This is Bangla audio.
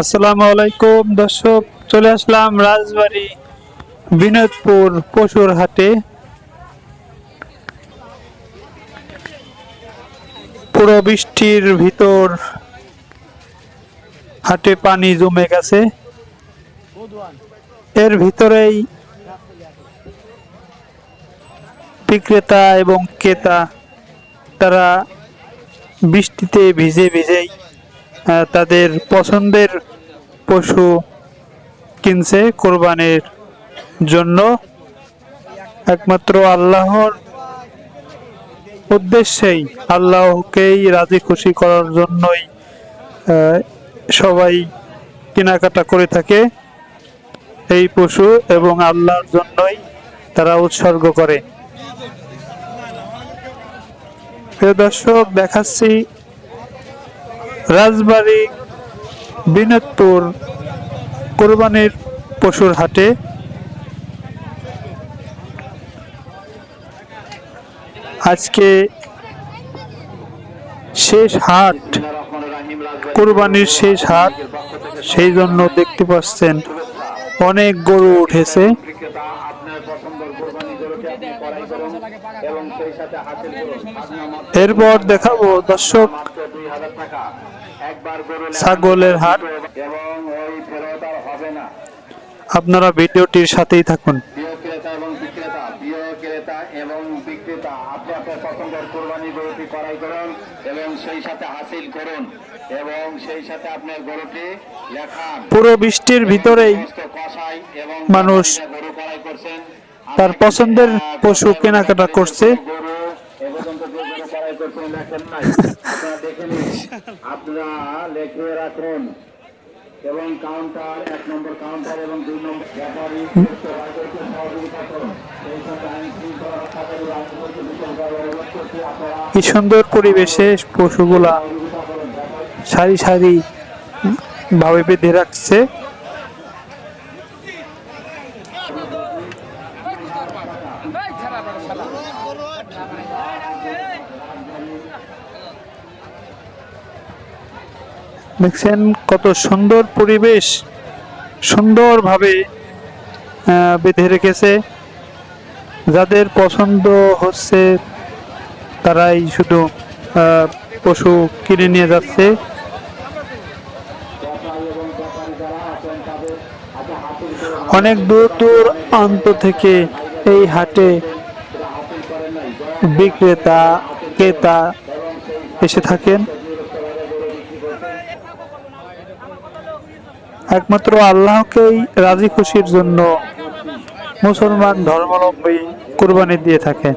আসসালামু আলাইকুম, দর্শক, চলে আসলাম রাজবাড়ি বিনোদপুর পশুর হাটে। পুরো বৃষ্টির ভিতর হাটে পানি জমে গেছে। এর ভিতরেই বিক্রেতা এবং ক্রেতা, তারা বৃষ্টিতে ভিজে ভিজেই তাদের পছন্দের পশু কিনছে কোরবানির জন্য। একমাত্র আল্লাহর উদ্দেশ্যেই, আল্লাহকেই রাজি খুশি করার জন্যই সবাই কেনাকাটা করে থাকে এই পশু এবং আল্লাহর জন্যই তারা উৎসর্গ করে। দর্শক, দেখাচ্ছি রাজবাড়ী বিনোদপুর কোরবানির পশুর হাটে আজকে শেষ হাট, কোরবানির শেষ হাট, সেই জন্য দেখতে পাচ্ছেন অনেক গরু উঠেছে। এরপর দেখাবো দর্শক ছাগলের হাট। এবং ওই ফেরত আর হবে না। আপনারা ভিডিওটির সাথেই থাকুন। এবং বিক্রেতা প্রিয় ক্রেতা এবং বিক্রেতা আপনি আপনার পছন্দের কোরবানি গরুটি ক্রয় করুন এবং সেই সাথে হাসিল করুন এবং সেই সাথে আপনার গরুটি লেখান। পুরো বৃষ্টির ভিতরেই মানুষ তার পছন্দের পশু কেনাকাটা করছে। কি সুন্দর পরিবেশে পশুগুলা সারি সারি ভাবে বেঁধে রাখছে। দেখছেন কত সুন্দর পরিবেশ সুন্দরভাবে বেঁধে রেখেছে। যাদের পছন্দ হচ্ছে তারাই শুধু পশু কিনে নিয়ে যাচ্ছে। অনেক দূর দূর আন্ত থেকে এই হাটে বিক্রেতা, ক্রেতা এসে থাকেন। একমাত্র আল্লাহকেই রাজি খুশির জন্য মুসলমান ধর্মাবলম্বী কুরবানি দিয়ে থাকে